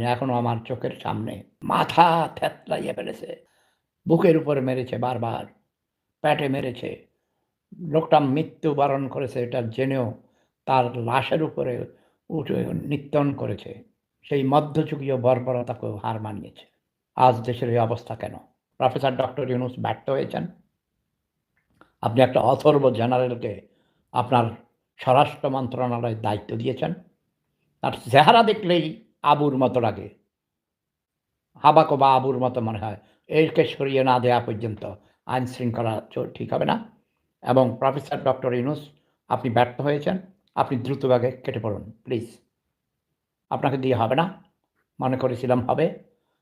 এখনও আমার চোখের সামনে মাথা থ্যাতলাইয়ে ফেলেছে। বুকের উপরে মেরেছে বারবার প্যাটে মেরেছে। লোকটা মৃত্যুবরণ করেছে, এটা জেনেও তার লাশের উপরে উঠে নিত্যন করেছে। সেই মধ্যযুগীয় বর্বরতাকেও হার মানিয়েছে। আজ দেশের এই অবস্থা কেন? প্রফেসর ডক্টর ইউনুস ব্যর্থ হয়েছেন? আপনি একটা অথর্ব জেনারেলকে আপনার স্বরাষ্ট্র মন্ত্রণালয়ের দায়িত্ব দিয়েছেন। তার চেহারা দেখলেই আবুর মতো লাগে। হাবাকো বা আবুর মতো মনে হয়। এরকে সরিয়ে না দেওয়া পর্যন্ত আইন শৃঙ্খলা ঠিক হবে না। এবং প্রফেসর ডক্টর ইউনুস, আপনি ব্যর্থ হয়েছেন। আপনি দ্রুতভাবে কেটে পড়ুন, প্লিজ। আপনাকে দিয়ে হবে না। মনে করেছিলাম হবে।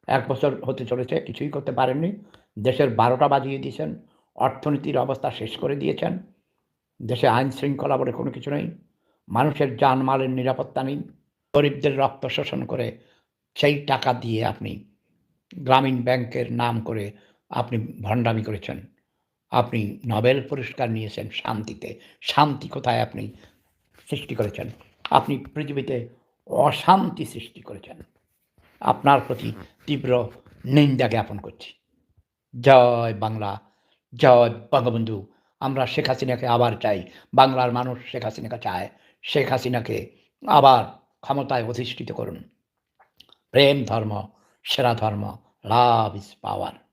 এক বছর হতে চলেছে, কিছুই করতে পারেননি। দেশের বারোটা বাজিয়ে দিয়েছেন। অর্থনীতির অবস্থা শেষ করে দিয়েছেন। দেশে আইন শৃঙ্খলা বলে কোনো কিছু নেই। মানুষের জানমালের নিরাপত্তা নেই। গরিবদের রক্ত শোষণ করে সেই টাকা দিয়ে আপনি গ্রামীণ ব্যাংকের নাম করে আপনি ভণ্ডামি করেছেন। আপনি নোবেল পুরস্কার নিয়েছেন শান্তিতে। শান্তি কোথায় আপনি সৃষ্টি করেছেন? আপনি পৃথিবীতে অশান্তি সৃষ্টি করেছেন। আপনার প্রতি তীব্র নিন্দা জ্ঞাপন করছি। জয় বাংলা, জয় বঙ্গবন্ধু। আমরা শেখ হাসিনাকে আবার চাই। বাংলার মানুষ শেখ হাসিনাকে চায়। শেখ হাসিনাকে আবার ক্ষমতায় অধিষ্ঠিত করুন। প্রেম ধর্ম সেরা ধর্ম লাভ ইজ পাওয়ার।